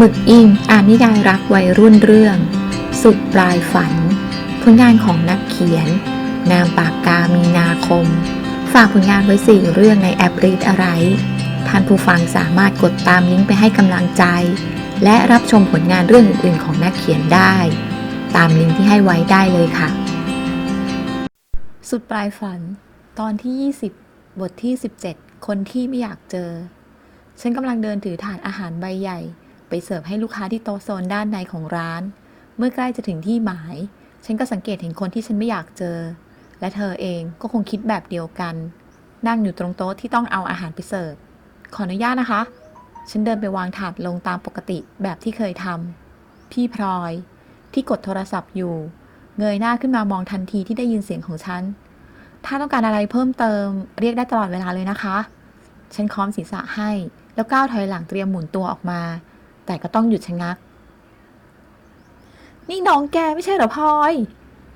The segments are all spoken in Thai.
หมึกอิงอ่านนิยายรักวัยรุ่นเรื่อง สุดปลายฝัน ผลงานของนักเขียน นามปากกามีนาคม ฝากผลงานไว้สี่เรื่องในแอปรีดอะไร ท่านผู้ฟังสามารถกดตามลิงก์ไปให้กำลังใจ และรับชมผลงานเรื่องอื่นๆ ของนักเขียนได้ ตามลิงก์ที่ให้ไว้ได้เลยค่ะ สุดปลายฝัน ตอนที่ 20 บทที่ 17 คนที่ไม่อยากเจอฉันกำลังเดินถือถาดอาหารใบใหญ่ ไปเสิร์ฟให้ลูกค้าที่โต๊ะโซนด้านในของร้าน เมื่อใกล้จะถึงที่หมาย ฉันก็สังเกตเห็นคนที่ฉันไม่อยากเจอ และเธอเองก็คงคิดแบบเดียวกัน นั่งอยู่ตรงโต๊ะที่ต้องเอาอาหารไปเสิร์ฟ ขออนุญาตนะคะ ฉันเดินไปวางถาดลงตามปกติแบบที่เคยทำ พี่พลอย ที่กดโทรศัพท์อยู่ เงยหน้าขึ้นมามองทันทีที่ได้ยินเสียงของฉัน ถ้าต้องการอะไรเพิ่มเติม เรียกได้ตลอดเวลาเลยนะคะ ฉันค้อมศีรษะให้ แล้วก้าวถอยหลังเตรียมหมุนตัวออกมา แต่ก็ต้องหยุดชะงัก นี่น้องแกไม่ใช่เหรอพลอย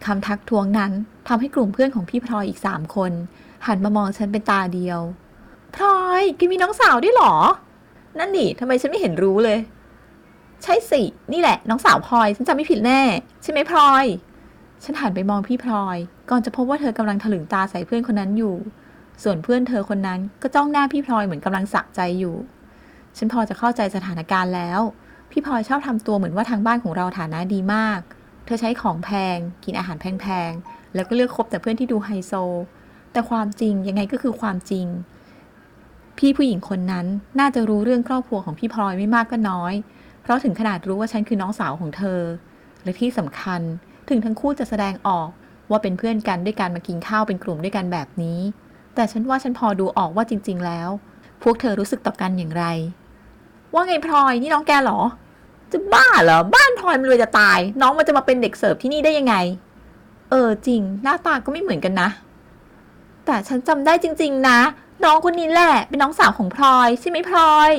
คำทักท้วงนั้นทำให้กลุ่มเพื่อนของพี่พลอยอีกสามคน หันมามองฉันเป็นตาเดียวพลอยแกมีน้องสาวด้วยหรอ นั่นดิทำไมฉันไม่เห็นรู้เลย ใช่สิ นี่แหละ น้องสาวพลอย ฉันจำไม่ผิดแน่ ใช่ไหมพลอย ฉันหันไปมองพี่พลอย ก่อนจะพบว่าเธอกำลังถลึงตาใส่เพื่อนคนนั้นอยู่ ส่วนเพื่อนเธอคนนั้นก็จ้องหน้าพี่พลอยเหมือนกำลังสะใจอยู่ ฉันพอจะเข้าใจสถานการณ์แล้ว พี่พลอยชอบทำตัวเหมือนว่าทางบ้านของเราฐานะดีมาก เธอใช้ของแพง กินอาหารแพงๆ แล้วก็เลือกคบแต่เพื่อนที่ดูไฮโซ แต่ความจริงยังไงก็คือความจริง พี่ผู้หญิงคนนั้นน่าจะรู้เรื่องครอบครัวของพี่พลอยไม่มากก็น้อย เพราะถึงขนาดรู้ว่าฉันคือน้องสาวของเธอ และที่สำคัญถึงทั้งคู่จะแสดงออกว่าเป็นเพื่อนกันด้วยการมากินข้าวเป็นกลุ่มด้วยกันแบบนี้ แต่ฉันว่าฉันพอดูออกว่าจริง ๆ แล้ว พวกเธอรู้สึกต่อกันอย่างไร ว่าไงพลอยนี่น้องแกเหรอ จะบ้าเหรอ บ้านพลอยมันรวยจะตาย น้องมันจะมาเป็นเด็กเสิร์ฟที่นี่ได้ยังไง เออจริง หน้าตาก็ไม่เหมือนกันนะ แต่ฉันจำได้จริง ๆ นะ น้องคนนี้แหละเป็นน้องสาวของพลอยใช่ไหมพลอย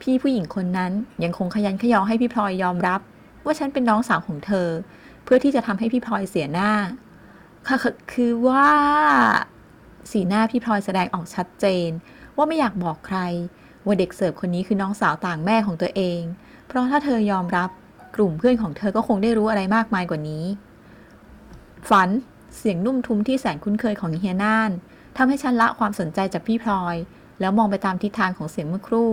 พี่ผู้หญิงคนนั้นยังคงขยันขยอให้พี่พลอยยอมรับ ว่าฉันเป็นน้องสาวของเธอ เพื่อที่จะทำให้พี่พลอยเสียหน้าค่ะคือว่า สีหน้าพี่พลอยแสดงออกชัดเจน ว่าไม่อยากบอกใคร ว่าเด็กเสิร์ฟคนนี้คือน้องสาวต่างแม่ของตัวเอง เพราะถ้าเธอยอมรับกลุ่มเพื่อนของเธอก็คงได้รู้อะไรมากมายกว่านี้ ฝันเสียงนุ่มทุ้มที่แสนคุ้นเคยของเฮียน่านทำให้ฉันละความสนใจจากพี่พลอย แล้วมองไปตามทิศทางของเสียงเมื่อครู่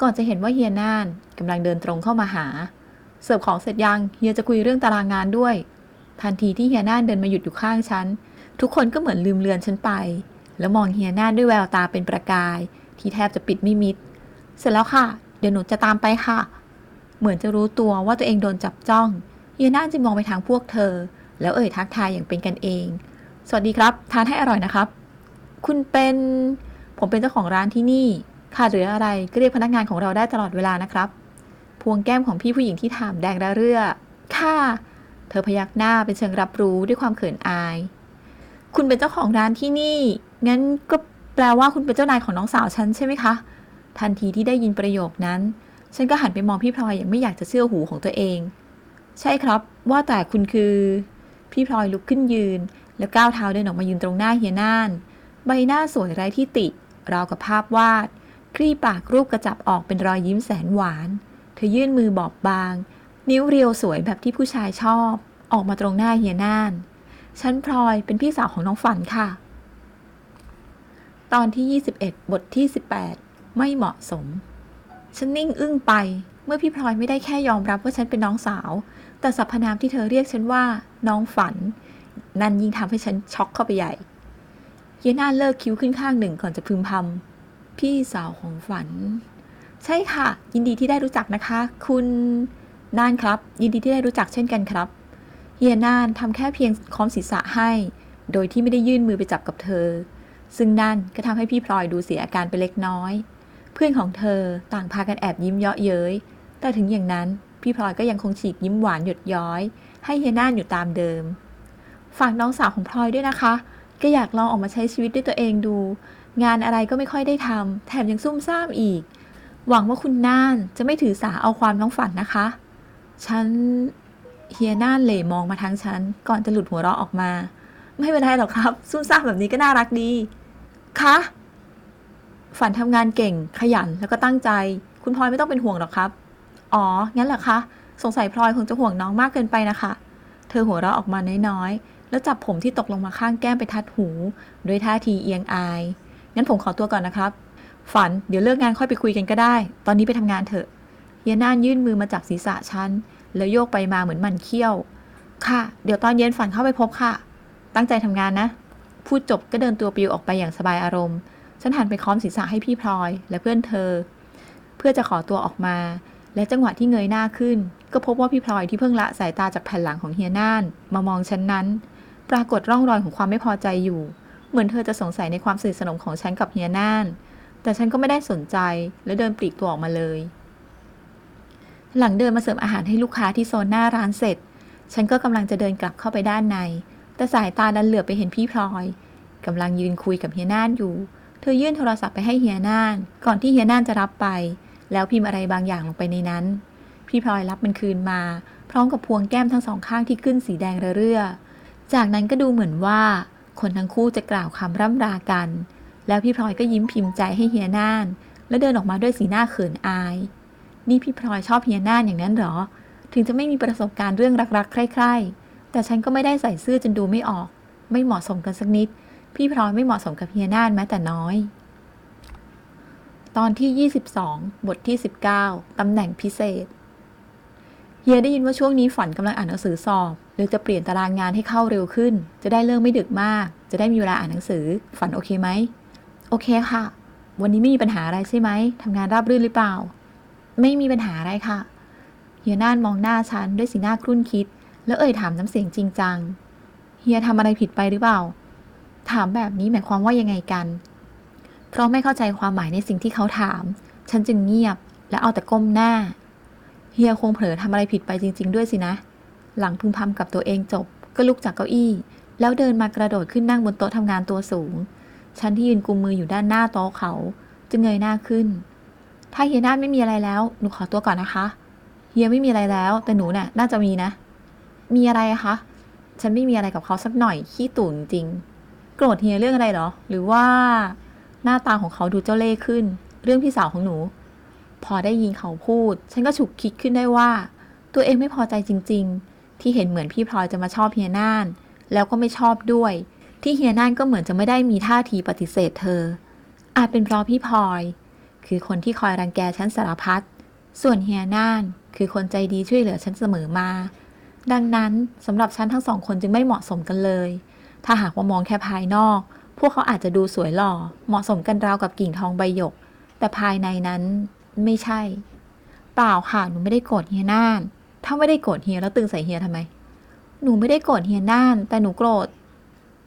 ก่อนจะเห็นว่าเฮียน่านกำลังเดินตรงเข้ามาหา เสิร์ฟของเสร็จยังเฮียจะคุยเรื่องตารางงานด้วย ทันทีที่เฮียน่านเดินมาหยุดอยู่ข้างฉัน ทุกคนก็เหมือนลืมเลือนฉันไป แล้วมองเฮียน่านด้วยแววตาเป็นประกาย ที่แทบจะปิดไม่มิด เสร็จแล้วค่ะ เดี๋ยวหนูจะตามไปค่ะ เหมือนจะรู้ตัวว่าตัวเองโดนจับจ้องเยน่าจึงมองไปทางพวกเธอ แล้วเอ่ยทักทายอย่างเป็นกันเอง สวัสดีครับ ทานให้อร่อยนะครับ คุณเป็น ผมเป็นเจ้าของร้านที่นี่ขาดเหลืออะไรก็เรียกพนักงานของเราได้ตลอดเวลานะครับ พวงแก้มของพี่ผู้หญิงที่ถามแดงระเรื่อ ค่ะ เธอพยักหน้าเป็นเชิงรับรู้ด้วยความเขินอาย คุณเป็นเจ้าของร้านที่นี่ งั้นก็ แปลว่าคุณเป็นเจ้านายของน้องสาวฉันใช่ไหมคะ ทันทีที่ได้ยินประโยคนั้น ฉันก็หันไปมองพี่พลอยอย่างไม่อยากจะเชื่อหูของตัวเอง ใช่ครับ ว่าแต่คุณคือ พี่พลอยลุกขึ้นยืน แล้วก้าวเท้าเดินออกมายืนตรงหน้าเฮียน่าน ใบหน้าสวยไร้ที่ติ ราวกับภาพวาด คลี่ปากรูปกระจับออกเป็นรอยยิ้มแสนหวาน เธอยื่นมือบอบบาง นิ้วเรียวสวยแบบที่ผู้ชายชอบ ออกมาตรงหน้าเฮียน่าน ฉันพลอยเป็นพี่สาวของน้องฝันค่ะ ตอนที่ 21 บทที่ 18 ไม่เหมาะสม ฉันนิ่งอึ้งไป เมื่อพี่พลอยไม่ได้แค่ยอมรับว่าฉันเป็นน้องสาว แต่สรรพนามที่เธอเรียกฉันว่า น้องฝัน นั่นยิ่งทำให้ฉันช็อกเข้าไปใหญ่ เยน่าเลิกคิ้วขึ้นข้างหนึ่งก่อนจะพึมพำพี่สาวของฝัน ใช่ค่ะ ยินดีที่ได้รู้จักนะคะ คุณน่านครับ ยินดีที่ได้รู้จักเช่นกันครับ เฮียน่านทำแค่เพียงค้อมศีรษะให้ โดยที่ไม่ได้ยื่นมือไปจับกับเธอ ซึ่งนั่นก็ทำให้พี่พลอยดูเสียอาการไปเล็กน้อย เพื่อนของเธอต่างพากันแอบยิ้มเยาะเย้ย แต่ถึงอย่างนั้นพี่พลอยก็ยังคงฉีกยิ้มหวานหยดย้อย ให้เฮียน่านอยู่ตามเดิม ฝากน้องสาวของพลอยด้วยนะคะ ก็อยากลองออกมาใช้ชีวิตด้วยตัวเองดู งานอะไรก็ไม่ค่อยได้ทำแถมยังซุ่มซ่ามอีก หวังว่าคุณน่านจะไม่ถือสาเอาความน้องฝันนะคะ ฉันเฮียน่านเหล่มองมาทางฉันก่อนจะหลุดหัวเราะออกมา ไม่เป็นไรหรอกครับซุ่มซ่ามแบบนี้ก็น่ารักดีคะฝันทำงานเก่ง ขยันแล้วก็ตั้งใจ คุณพลอยไม่ต้องเป็นห่วงหรอกครับ อ๋อ งั้นเหรอคะ สงสัยพลอยคงจะห่วงน้องมากเกินไปนะคะ เธอหัวเราะออกมาน้อยๆ แล้วจับผมที่ตกลงมาข้างแก้มไปทัดหู ด้วยท่าทีเอียงอาย งั้นผมขอตัวก่อนนะครับ ฝัน เดี๋ยวเลิกงานค่อยไปคุยกันก็ได้ ตอนนี้ไปทำงานเถอะเฮียน่านยื่นมือมาจับศีรษะฉัน แล้วโยกไปมาเหมือนมันเขี้ยว ค่ะ เดี๋ยวตอนเย็นฝันเข้าไปพบค่ะ ตั้งใจทำงานนะ พูดจบก็เดินตัวปลิวออกไปอย่างสบายอารมณ์ ฉันหันไปค้อมศีรษะให้พี่พลอย และเพื่อนเธอ เพื่อจะขอตัวออกมา และจังหวะที่เงยหน้าขึ้น ก็พบว่าพี่พลอยที่เพิ่งละสายตาจากแผ่นหลังของเฮียน่าน มามองฉันนั้น ปรากฏร่องรอยของความไม่พอใจอยู่ เหมือนเธอจะสงสัยในความสนิทสนมของฉันกับเฮียน่าน แต่ฉันก็ไม่ได้สนใจและเดินปลีกตัวออกมาเลย หลังเดินมาเสิร์ฟอาหารให้ลูกค้าที่โซนหน้าร้านเสร็จ ฉันก็กำลังจะเดินกลับเข้าไปด้านใน แต่สายตาดันเหลือไปเห็นพี่พลอยกำลังยืนคุยกับเฮียน่านอยู่ เธอยื่นโทรศัพท์ไปให้เฮียน่าน ก่อนที่เฮียน่านจะรับไป แล้วพิมพ์อะไรบางอย่างลงไปในนั้น พี่พลอยรับมันคืนมา พร้อมกับพวงแก้มทั้งสองข้างที่ขึ้นสีแดงระเรื่อจากนั้นก็ดูเหมือนว่า คนทั้งคู่จะกล่าวคำร่ำรากัน แล้วพี่พลอยก็ยิ้มพิมพ์ใจให้เฮียน่าน แล้วเดินออกมาด้วยสีหน้าเขินอาย นี่พี่พลอยชอบเฮียน่านอย่างนั้นหรอ ถึงจะไม่มีประสบการณ์เรื่องรักๆ ใคร่ๆ แต่ฉันก็ไม่ได้ใส่เสื้อจนดูไม่ออก ไม่เหมาะสมกันสักนิด พี่พลอยไม่เหมาะสมกับเฮียน่านแม้แต่น้อย ตอนที่ 22 บทที่ 19 ตำแหน่งพิเศษ เฮียได้ยินว่าช่วงนี้ฝันกำลังอ่านหนังสือสอบเลยจะเปลี่ยนตารางงานให้เข้าเร็วขึ้น จะได้เลิกไม่ดึกมาก จะได้มีเวลาอ่านหนังสือ ฝันโอเคไหม โอเคค่ะ วันนี้ไม่มีปัญหาอะไรใช่ไหมทำงานราบรื่นหรือเปล่า ไม่มีปัญหาอะไรค่ะเฮียน่านมองหน้าฉันด้วยสีหน้าครุ่นคิด แล้วเอ่ยถามน้ำเสียงจริงจัง เฮียทำอะไรผิดไปหรือเปล่า ถามแบบนี้หมายความว่ายังไงกัน เพราะไม่เข้าใจความหมายในสิ่งที่เขาถาม ฉันจึงเงียบและเอาแต่ก้มหน้า เฮียคงเผลอทำอะไรผิดไปจริง ๆ ด้วยสินะ หลังพึมพำกับตัวเองจบ ก็ลุกจากเก้าอี้ แล้วเดินมากระโดดขึ้นนั่งบนโต๊ะทำงานตัวสูง ฉันที่ยืนกุมมืออยู่ด้านหน้าโต๊ะเขา จึงเงยหน้าขึ้น ถ้าเฮียหน่าไม่มีอะไรแล้ว หนูขอตัวก่อนนะคะ เฮียไม่มีอะไรแล้ว แต่หนูน่ะ น่าจะมีนะ มีอะไรคะ ฉันไม่มีอะไรกับเขาสักหน่อยขี้ตุ่นจริง โกรธเฮียเรื่องอะไรเหรอ หรือว่าหน้าตาของเขาดูเจ้าเล่ห์ขึ้น เรื่องพี่สาวของหนู พอได้ยินเขาพูด ฉันก็ฉุกคิดขึ้นได้ว่า ตัวเองไม่พอใจจริง ๆ ที่เห็นเหมือนพี่พลอยจะมาชอบเฮียน่าน แล้วก็ไม่ชอบด้วย ที่เฮียน่านก็เหมือนจะไม่ได้มีท่าทีปฏิเสธเธอ อาจเป็นเพราะพี่พลอย คือคนที่คอยรังแกฉันสารพัดส่วนเฮียน่านคือคนใจดีช่วยเหลือฉันเสมอมา ดังนั้นสำหรับฉันทั้งสองคนจึงไม่เหมาะสมกันเลย ถ้าหากว่ามองแค่ภายนอก พวกเขาอาจจะดูสวยหล่อ เหมาะสมกันราวกับกิ่งทองใบหยก แต่ภายในนั้นไม่ใช่ เปล่าค่ะ หนูไม่ได้โกรธเฮียน่าน ถ้าไม่ได้โกรธเฮียแล้วตึงใส่เฮียทำไม หนูไม่ได้โกรธเฮียน่าน แต่หนูโกรธ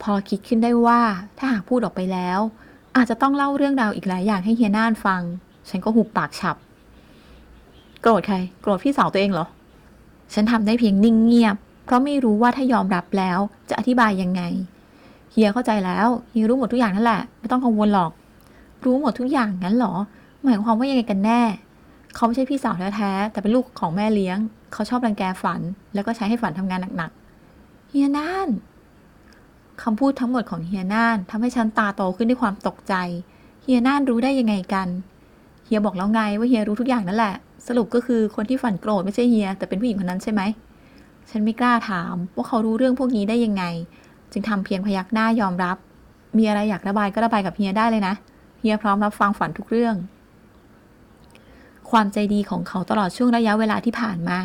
พอคิดขึ้นได้ว่า ถ้าหากพูดออกไปแล้ว อาจจะต้องเล่าเรื่องราวอีกหลายอย่างให้เฮียน่านฟัง ฉันก็หุบปากฉับ โกรธใคร โกรธพี่สาวตัวเองเหรอ ฉันทำได้เพียงนิ่งเงียบ เพราะไม่รู้ว่าถ้ายอมรับแล้วจะอธิบายยังไง เฮียเข้าใจแล้วเฮียรู้หมดทุกอย่างนั่นแหละ ไม่ต้องกังวลหรอก รู้หมดทุกอย่างงั้นเหรอ หมายความว่ายังไงกันแน่ เขาไม่ใช่พี่สาวแท้ๆแต่เป็นลูกของแม่เลี้ยง เขาชอบรังแกฝัน แล้วก็ใช้ให้ฝันทำงานหนักๆ เฮียน่านคำพูดทั้งหมดของเฮียน่านทำให้ฉันตาโตขึ้นด้วยความตกใจ เฮียน่านรู้ได้ยังไงกัน เฮียบอกแล้วไงว่าเฮียรู้ทุกอย่างนั่นแหละ สรุปก็คือคนที่ฝันโกรธไม่ใช่เฮีย แต่เป็นผู้หญิงคนนั้นใช่ไหม ฉันไม่กล้าถามว่าเขารู้เรื่องพวกนี้ได้ยังไง จึงทำเพียงพยักหน้ายอมรับ มีอะไรอยากระบายก็ระบายกับเฮียได้เลยนะ เฮียพร้อมรับฟังฝันทุกเรื่อง ความใจดีของเขาตลอดช่วงระยะเวลาที่ผ่านมา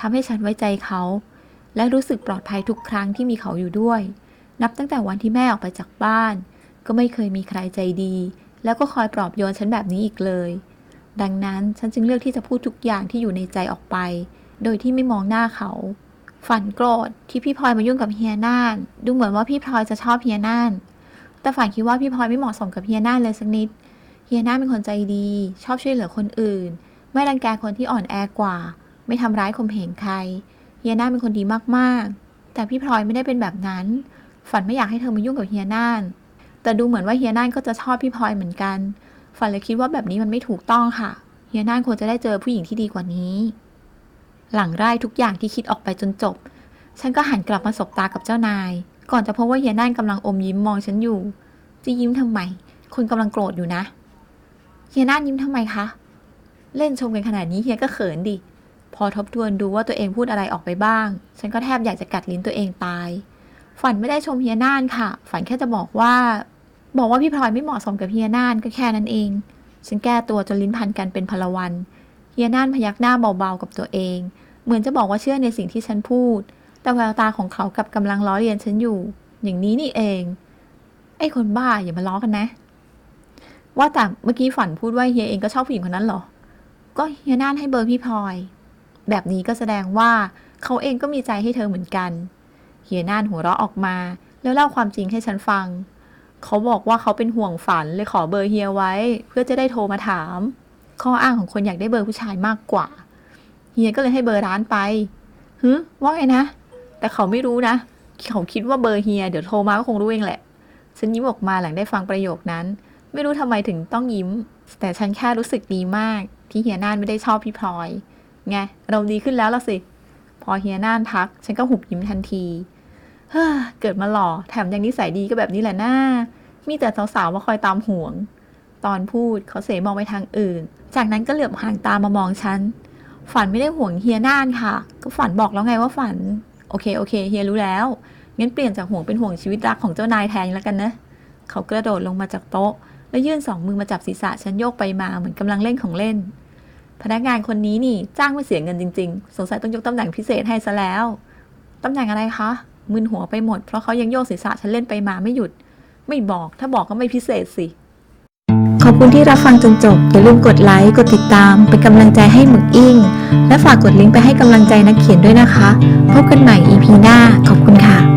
ทำให้ฉันไว้ใจเขา และรู้สึกปลอดภัยทุกครั้งที่มีเขาอยู่ด้วย นับตั้งแต่วันที่แม่ออกไปจากบ้าน ก็ไม่เคยมีใครใจดี แล้วก็คอยปลอบโยนฉันแบบนี้อีกเลย ดังนั้นฉันจึงเลือกที่จะพูดทุกอย่างที่อยู่ในใจออกไป โดยที่ไม่มองหน้าเขา ฝันโกรธที่พี่พลอยมายุ่งกับเฮียน่าน ดูเหมือนว่าพี่พลอยจะชอบเฮียน่าน แต่ฝันคิดว่าพี่พลอยไม่เหมาะสมกับเฮียน่านเลยสักนิด เฮียน่านเป็นคนใจดี ชอบช่วยเหลือคนอื่น ไม่รังแกคนที่อ่อนแอกว่า ไม่ทำร้ายข่มเหงใคร เฮียน่านเป็นคนดีมากๆ แต่พี่พลอยไม่ได้เป็นแบบนั้น ฝันไม่อยากให้เธอมายุ่งกับเฮียน่าน แต่ดูเหมือนว่าเฮียน่านก็จะชอบพี่พลอยเหมือนกัน ฝันเลยคิดว่าแบบนี้มันไม่ถูกต้องค่ะเฮียน่านควรจะได้เจอผู้หญิงที่ดีกว่านี้ หลังไร่ทุกอย่างที่คิดออกไปจนจบ ฉันก็หันกลับมาสบตากับเจ้านาย ก่อนจะพบว่าเฮียน่านกำลังอมยิ้มมองฉันอยู่ จะยิ้มทำไมคนกำลังโกรธอยู่นะเฮียน่านยิ้มทำไมคะเล่นชมกันขนาดนี้เฮียก็เขินดิพอทบทวนดูว่าตัวเองพูดอะไรออกไปบ้าง ฉันก็แทบอยากจะกัดลิ้นตัวเองตาย ฝันไม่ได้ชมเฮียน่านค่ะ ฝันแค่จะบอกว่า บอกว่าพี่พลอยไม่เหมาะสมกับเฮียน่านก็แค่นั้นเอง ฉันแก้ตัวจนลิ้นพันกันเป็นพลวัน เฮียน่านพยักหน้าเบาๆกับตัวเอง เหมือนจะบอกว่าเชื่อในสิ่งที่ฉันพูด แต่แววตาของเขากับกำลังล้อเลียนฉันอยู่ อย่างนี้นี่เอง ไอ้คนบ้าอย่ามาล้อกันนะ ว่าแต่เมื่อกี้ฝันพูดว่าเฮียเองก็ชอบผู้หญิงคนนั้นเหรอ ก็เฮียน่านให้เบอร์พี่พลอย แบบนี้ก็แสดงว่าเขาเองก็มีใจให้เธอเหมือนกัน เฮียน่านหัวเราะออกมา แล้วเล่าความจริงให้ฉันฟัง เขาบอกว่าเขาเป็นห่วงฝันเลยขอเบอร์เฮียไว้ เพื่อจะได้โทรมาถาม ข้ออ้างของคนอยากได้เบอร์ผู้ชายมากกว่า เฮียก็เลยให้เบอร์ร้านไปฮึว่าไงนะ แต่เขาไม่รู้นะ เขาคิดว่าเบอร์เฮียเดี๋ยวโทรมาก็คงรู้เองแหละ ฉันยิ้มออกมาหลังได้ฟังประโยคนั้น ไม่รู้ทำไมถึงต้องยิ้ม แต่ฉันแค่รู้สึกดีมาก ที่เฮียน่านไม่ได้ชอบพี่พลอย ไงเราดีขึ้นแล้วละสิ พอเฮียน่านทัก ฉันก็หุบยิ้มทันที เกิดมาหล่อแถมยังนิสัยดีก็แบบนี้แหละหน้า มีแต่สาวๆมาคอยตามห่วง ตอนพูดเขาเสมองไปทางอื่น จากนั้นก็เหลือบหางตามามองฉัน ฝันไม่ได้ห่วงเฮียน่านค่ะ ก็ฝันบอกแล้วไงว่าฝัน โอเคโอเคเฮียรู้แล้ว งั้นเปลี่ยนจากห่วงเป็นห่วงชีวิตรักของเจ้านายแทนแล้วกันนะ เขากระโดดลงมาจากโต๊ะ แล้วยื่นสองมือมาจับศีรษะฉันโยกไปมาเหมือนกำลังเล่นของเล่น พนักงานคนนี้นี่จ้างไม่เสียเงินจริง ๆ สงสัยต้องยกตำแหน่งพิเศษให้ซะแล้วตำแหน่งอะไรคะ มึนหัวไปหมด เพราะเขายังโยกศีรษะฉันเล่นไปมาไม่หยุด ไม่บอก ถ้าบอกก็ไม่พิเศษสิ ขอบคุณที่รับฟังจนจบ อย่าลืมกดไลค์ กดติดตาม เป็นกำลังใจให้หมึกอิงและฝากกดลิงก์ไปให้กำลังใจนักเขียนด้วยนะคะ พบกันใหม่ EP หน้า ขอบคุณค่ะ